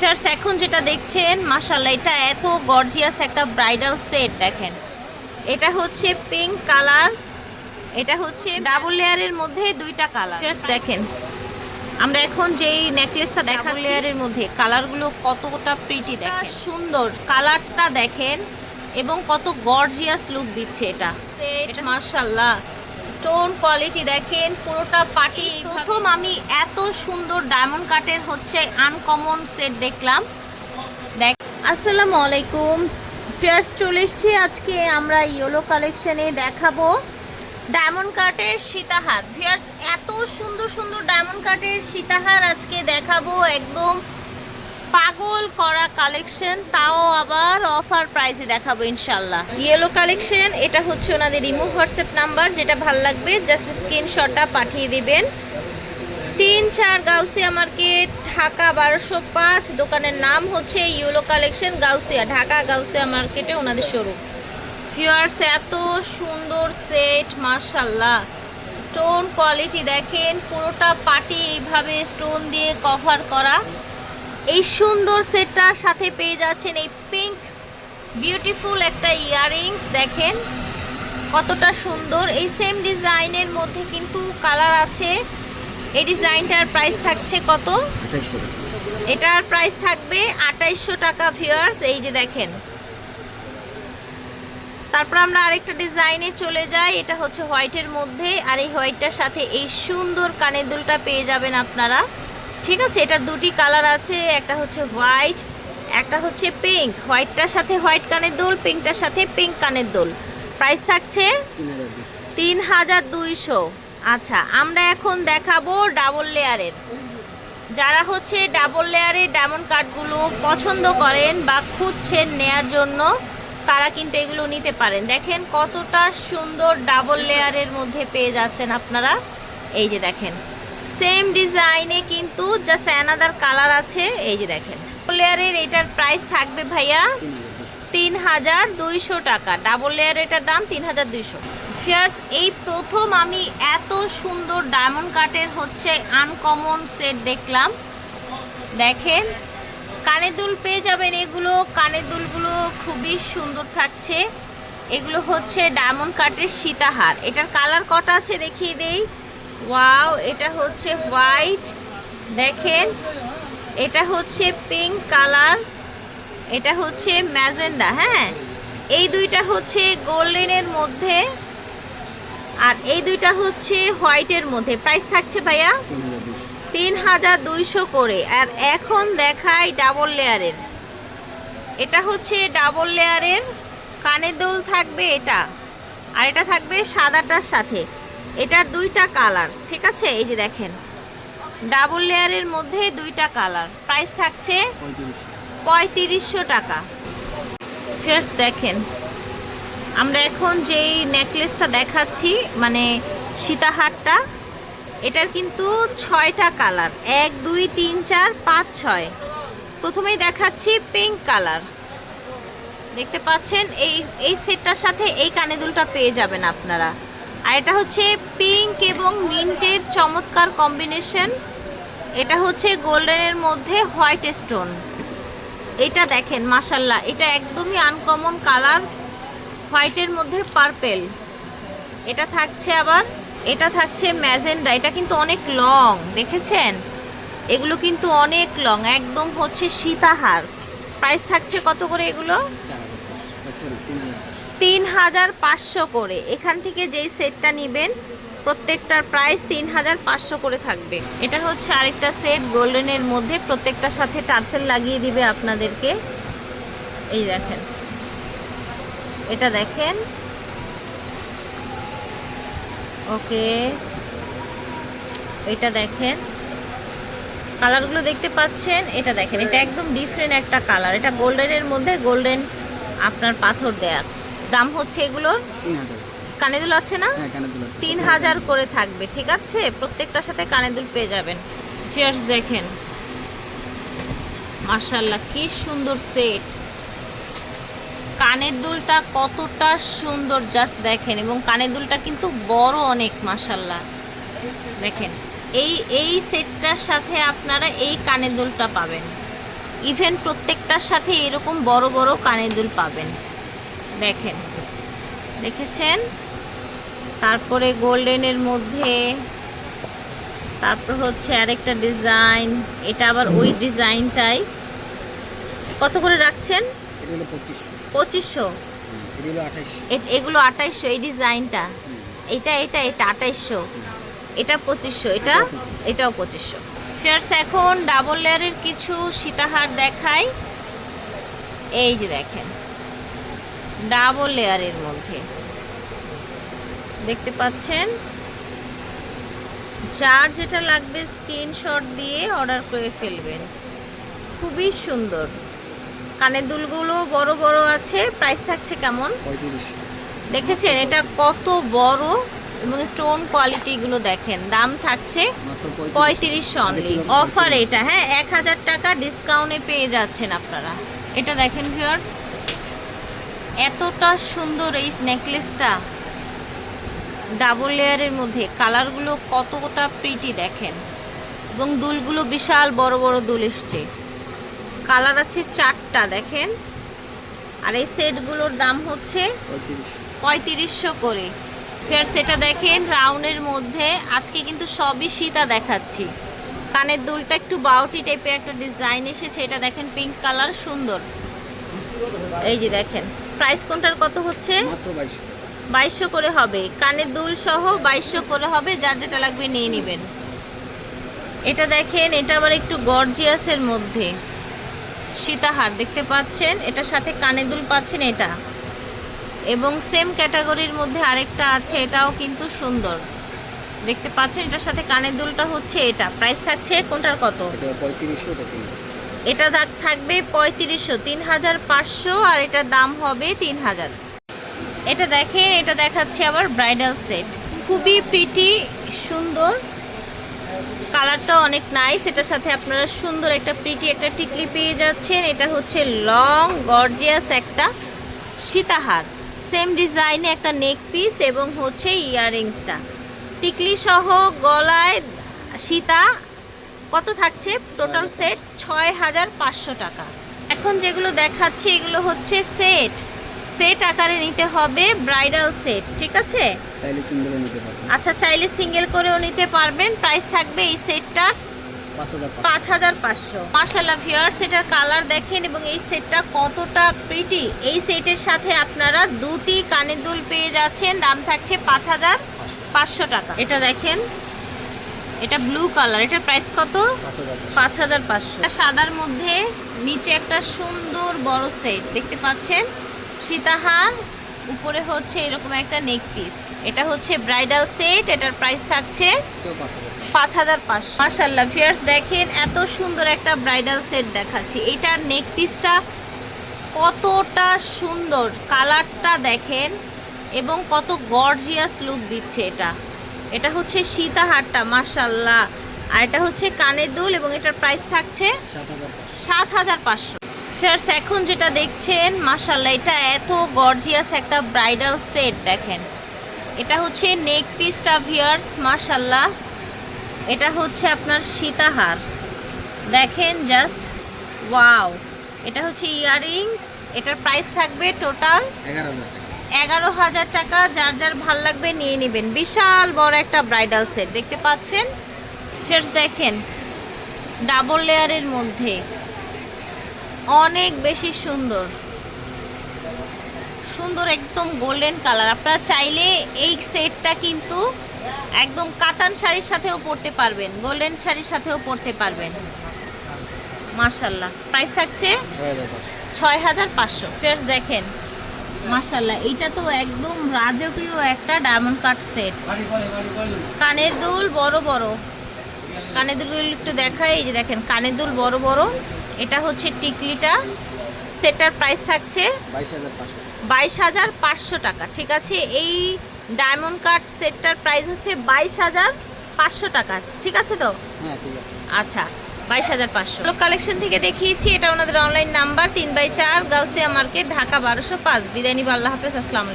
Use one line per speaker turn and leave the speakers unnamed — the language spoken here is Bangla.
ফ্রেন্ডস এখন যেটা দেখছেন মাশাল্লাহ এটা এত গর্জিয়াস একটা ব্রাইডাল সেট দেখেন। এটা হচ্ছে পিঙ্ক কালার এটা হচ্ছে ডাবল লেয়ারের মধ্যে দুইটা কালার ফ্রেন্ডস দেখেন আমরা এখন যেই নেকলেসটা দেখা লেয়ারের মধ্যে কালারগুলো কতটা প্রিটি দেখেন। সুন্দর কালারটা দেখেন এবং কত গর্জিয়াস লুক দিচ্ছে এটা। এটা মাশাল্লাহ স্টোন কোয়ালিটি দেখেন পুরোটা পাটি প্রথম আমি এত সুন্দর ডায়মন্ড কাটের হচ্ছে আনকমন সেট দেখলাম। দেখ আসসালামু আলাইকুম। ফেয়ার্স চলে এসছি আজকে আমরা ইয়েলো কালেকশনে দেখাবো ডায়মন্ড কাটের সীতাহার। ফিয়ার্স এত সুন্দর সুন্দর ডায়মন্ড কাটের সীতাহার আজকে দেখাবো একদম পাগল করা কালেকশন তাও আবার অফার প্রাইসে দেখাবো ইনশাল্লাহ। ইয়েলো কালেকশন এটা হচ্ছে ওনাদের ইমো হোয়াটসঅ্যাপ নাম্বার যেটা ভালো লাগবে জাস্ট স্ক্রিনশটটা পাঠিয়ে দিবেন। তিন চার গাউসিয়া মার্কেট ঢাকা বারোশো পাঁচ, দোকানের নাম হচ্ছে ইয়েলো কালেকশন গাউসিয়া, ঢাকা গাউসিয়া মার্কেটে ওনাদের শোরুম ফিয়ার্স এত সুন্দর সেট মার্শাল্লাহ স্টোন কোয়ালিটি দেখেন, পুরোটা পাটি এইভাবে স্টোন দিয়ে কভার করা। এই সুন্দর সেটটার সাথে পেয়ে যাচ্ছেন এই পিঙ্ক বিউটিফুল একটা ইয়াররিংস দেখেন কতটা সুন্দর। এই সেম ডিজাইনের মধ্যে কিন্তু কালার আছে। এই ডিজাইনটার প্রাইস থাকছে কত? এটার প্রাইস থাকবে আঠাইশশো টাকা ভিউয়ার্স এই যে দেখেন। তারপর আমরা আরেকটা ডিজাইনে চলে যাই এটা হচ্ছে হোয়াইটের মধ্যে। আর এই হোয়াইটটার সাথে এই সুন্দর কানের দুলটা পেয়ে যাবেন আপনারা। ঠিক আছে এটার দুটি কালার আছে, একটা হচ্ছে হোয়াইট, একটা হচ্ছে পিঙ্ক। হোয়াইটটার সাথে হোয়াইট কানের দোল, পিঙ্কটার সাথে পিঙ্ক কানের দোল। প্রাইস থাকছে
তিন হাজার
দুইশো। আচ্ছা আমরা এখন দেখাবো ডাবল লেয়ারের। যারা হচ্ছে ডাবল লেয়ারের ডায়মন্ড কার্ডগুলো পছন্দ করেন বা খুঁজছেন নেয়ার জন্য, তারা কিন্তু এগুলো নিতে পারেন। দেখেন কতটা সুন্দর ডাবল লেয়ারের মধ্যে পেয়ে যাচ্ছেন আপনারা। এই যে দেখেন সেম ডিজাইনে কিন্তু জাস্ট অ্যানাদার কালার আছে। এই যে দেখেন। লেয়ারের এটার প্রাইস থাকবে ভাইয়া
তিন হাজার
দুইশো টাকা। ডাবল লেয়ার এটার দাম তিন হাজার দুইশো। ফিয়ার্স এই প্রথম আমি এত সুন্দর ডায়মন্ড কাটের হচ্ছে আনকমন সেট দেখলাম। দেখেন, কানের দুল পেয়ে যাবেন এগুলো। কানের দুলগুলো খুবই সুন্দর থাকছে। এগুলো হচ্ছে ডায়মন্ড কাটের সীতাহার। এটার কালার কটা আছে দেখিয়ে দেই। ওয়াও, এটা হচ্ছে হোয়াইট। দেখেন, এটা হচ্ছে পিঙ্ক কালার, এটা হচ্ছে ম্যাজেন্ডা হ্যাঁ? এই দুইটা হচ্ছে গোল্ডেনের মধ্যে আর এই দুইটা হচ্ছে হোয়াইটের মধ্যে। প্রাইস থাকছে ভাইয়া
তিন হাজার
দুইশো করে। আর এখন দেখাই ডাবল লেয়ারের। এটা হচ্ছে ডাবল লেয়ারের, কানের দোল থাকবে এটা। আর এটা থাকবে সাদাটার সাথে। এটার দুইটা কালার, ঠিক আছে? এই যে দেখেন, ডাবল লেয়ারের মধ্যে দুইটা কালার। প্রাইস থাকছে
পঁয়ত্রিশশো
টাকা। ফেয়ার্স দেখেন, আমরা এখন যেই নেকলেসটা দেখাচ্ছি মানে সীতাহারটা, এটার কিন্তু ছয়টা কালার। এক, দুই, তিন, চার, পাঁচ, ছয়। প্রথমেই দেখাচ্ছি পিঙ্ক কালার। দেখতে পাচ্ছেন, এই এই সেটটার সাথে এই কানে দুলটা পেয়ে যাবেন আপনারা। আর এটা হচ্ছে পিঙ্ক এবং মিন্টের চমৎকার কম্বিনেশন এটা হচ্ছে গোল্ডেনের মধ্যে হোয়াইট স্টোন এটা দেখেন মাসাল্লাহ এটা একদমই আনকমন কালার হোয়াইটের মধ্যে পার্পেল এটা থাকছে আবার, এটা থাকছে ম্যাজেন্ডা, এটা কিন্তু অনেক লং দেখেছেন? এগুলো কিন্তু অনেক লং একদম হচ্ছে সীতাহার। প্রাইস থাকছে কত করে এগুলো?
তিন হাজার পাঁচশো
করে। এখান থেকে যেই সেটটা নেবেন, প্রত্যেকটার প্রাইস তিন হাজার পাঁচশো করে থাকবে। এটা হচ্ছে আরেকটা সেট গোল্ডেনের মধ্যে প্রত্যেকটার সাথে টার্সেল লাগিয়ে দিবে আপনাদেরকে। এই দেখেন। এটা দেখেন। ওকে। এটা দেখেন। কালারগুলো দেখতে পাচ্ছেন? এটা দেখেন। এটা একদম ডিফারেন্ট একটা কালার। এটা গোল্ডেনের মধ্যে গোল্ডেন আপনার পাথর দেয়া। দাম হচ্ছে এগুলোর?
তিন হাজার।
কানে দুল আছে না?
হ্যাঁ
তিন হাজার করে থাকবে ঠিক আছে? প্রত্যেকটার সাথে কানে দুল পেয়ে যাবেন। ফিয়ার্স দেখেন। মার্শাল্লাহ কি সুন্দর সেট কানের দুলটা কতটা সুন্দর জাস্ট দেখেন। এবং কানের দুলটা কিন্তু বড় অনেক মার্শাল্লাহ দেখেন এই এই সেটটার সাথে আপনারা এই কানের দুলটা পাবেন। ইভেন প্রত্যেকটার সাথে এরকম বড় বড় কানের দুল পাবেন। দেখেন। দেখেছেন? তারপরে গোল্ডেনের মধ্যে তারপর হচ্ছে আরেকটা ডিজাইন এটা আবার ওই ডিজাইনটাই। কত করে রাখছেন?
পঁচিশশো।
এগুলো আঠাইশশো এই ডিজাইনটা। এটা এটা এটা আঠাইশশো। এটা পঁচিশশো এটা? এটাও পঁচিশশো। ফেয়ার্স এখন ডাবল লেয়ারের কিছু সীতাহার দেখাই। এই যে দেখেন। ডাবল লেয়ারের মধ্যে। দেখতে পাচ্ছেন? যার যেটা লাগবে স্ক্রিনশট দিয়ে অর্ডার করে ফেলবেন। খুবই সুন্দর। কানের দুলগুলো বড় বড় আছে প্রাইস থাকছে কেমন? দেখেছেন? এটা কত বড় এবং স্টোন কোয়ালিটিগুলো দেখেন। দাম থাকছে
মাত্র
পঁয়ত্রিশশো অনলি অফার এটা হ্যাঁ? এক হাজার টাকা ডিসকাউন্টে পেয়ে যাচ্ছেন আপনারা। এটা দেখেন ভিউয়ার্স এতটা সুন্দর এই নেকলেসটা ডাবল লেয়ারের মধ্যে। কালারগুলো কতটা প্রিটি দেখেন। এবং দুলগুলো বিশাল বড় বড় দুল এসছে। কালার আছে চারটা দেখেন। আর এই সেটগুলোর দাম হচ্ছে
পঁয়ত্রিশশো
করে। ফের সেটা দেখেন রাউন্ডের মধ্যে। আজকে কিন্তু সবই সীতা দেখাচ্ছি। কানের দুলটা একটু বাউটি টাইপের একটা ডিজাইন এসেছে। এটা দেখেন পিঙ্ক কালার সুন্দর। এই যে দেখেন। প্রাইস কোনটার কত হচ্ছে?
বাইশশো।
করে হবে। কানের দুল সহ বাইশশো করে হবে যার যেটা লাগবে নিয়ে নেবেন। এটা দেখেন এটা আবার একটু গর্জিয়াসের মধ্যে। সীতাহার দেখতে পাচ্ছেন? এটার সাথে কানের দুল পাচ্ছেন এটা। এবং সেম ক্যাটাগরির মধ্যে আরেকটা আছে এটাও কিন্তু সুন্দর। দেখতে পাচ্ছেন? এটার সাথে কানের দুলটা হচ্ছে এটা। প্রাইস থাকছে কোনটার কত?
পঁয়ত্রিশশো এটা
থাকবে পঁয়ত্রিশশো তিন হাজার পাঁচশো আর এটার দাম হবে তিন হাজার এটা দেখেন, এটা দেখাচ্ছে আবার ব্রাইডাল সেট। খুবই প্রিটি সুন্দর। কালারটা অনেক নাইস এটার সাথে আপনারা সুন্দর একটা প্রিটি একটা টিকলি পেয়ে যাচ্ছেন। এটা হচ্ছে লং গর্জিয়াস একটা সীতাহার। সেম ডিজাইনে একটা নেক পিস এবং হচ্ছে ইয়াররিংসটা টিকলি সহ গলায় সীতা কত থাকছে? টোটাল সেট ছয় হাজার পাঁচশো টাকা। এখন যেগুলো দেখাচ্ছি এগুলো হচ্ছে সেট সেট আকারে নিতে হবে ব্রাইডাল সেট ঠিক আছে? আচ্ছা চাইলে সিঙ্গেল করেও নিতে পারবেন। প্রাইস থাকবে এই সেটটার
পাঁচ হাজার
পাঁচশো। মার্শাল্লাহ ভিউয়ার্স সেটার কালার দেখেন এবং এই সেটটা কতটা প্রিটি এই সেটের সাথে আপনারা দুটি কানের দুল পেয়ে যাচ্ছেন। দাম থাকছে পাঁচ হাজার পাঁচশো টাকা। এটা দেখেন। এটা ব্লু কালার এটার প্রাইস কত?
পাঁচ হাজার
পাঁচ হাজার পাঁচশো সাদার মধ্যে নিচে একটা সুন্দর বড় সেট দেখতে পাচ্ছেন? সীতাহার, উপরে হচ্ছে এরকম একটা নেক পিস এটা হচ্ছে ব্রাইডাল সেট এটার প্রাইস থাকছে
পাঁচ হাজার
পাঁচশো। মাসাল্লাহ ফিয়ার্স দেখেন, এত সুন্দর একটা ব্রাইডাল সেট দেখাচ্ছি। এটার নেক পিসটা কতটা সুন্দর। কালারটা দেখেন, এবং কত গর্জিয়াস লুক দিচ্ছে এটা। এটা হচ্ছে সীতাহারটা মাসাল্লাহ আর এটা হচ্ছে কানের দুল এবং এটার প্রাইস থাকছে
সাত হাজার পাঁচশো।
ফিয়ার্স এখন যেটা দেখছেন মাসাল্লাহ এটা এত গর্জিয়াস একটা ব্রাইডাল সেট দেখেন। এটা হচ্ছে নেক পিসটা ভিয়ার্স মাসাল্লাহ এটা হচ্ছে আপনার সীতাহার। দেখেন জাস্ট ওয়াও এটা হচ্ছে ইয়াররিংস এটার প্রাইস থাকবে টোটাল
এগারো হাজার
এগারো হাজার টাকা যার যার ভালো লাগবে নিয়ে নেবেন। বিশাল বড় একটা ব্রাইডাল সেট দেখতে পাচ্ছেন? ফেরস দেখেন ডাবল লেয়ারের মধ্যে। অনেক বেশি সুন্দর। সুন্দর একদম গোল্ডেন কালার আপনারা চাইলে এই সেটটা কিন্তু একদম কাতান শাড়ির সাথেও পরতে পারবেন গোল্ডেন শাড়ির সাথেও পরতে পারবেন। মার্শাল্লাহ প্রাইস থাকছে
ছয় হাজার পাঁচশো।
ফেরস দেখেন মাশাল্লাহ এইটা তো একদম রাজকীয় একটা ডায়মন্ড কাট সেট কানের দুল বড় বড়। কানের দুলগুলো একটু দেখাই এই যে দেখেন কানের দুল বড় বড়। এটা হচ্ছে টিকলিটা। সেটার প্রাইস থাকছে
বাইশ হাজার পাঁচশো
টাকা ঠিক আছে? এই ডায়মন্ড কাট সেটটার প্রাইস হচ্ছে বাইশ হাজার পাঁচশো টাকা ঠিক আছে তো?
হ্যাঁ
আচ্ছা বাইশ হাজার পাঁচশো। কালেকশন থেকে দেখিয়েছি, এটা ওনাদের অনলাইন নাম্বার তিন বাই চার, গাউসিয়া মার্কেট, ঢাকা বারোশো পাঁচ। বিদায় নিব, আল্লাহ হাফেজ, আসসালামু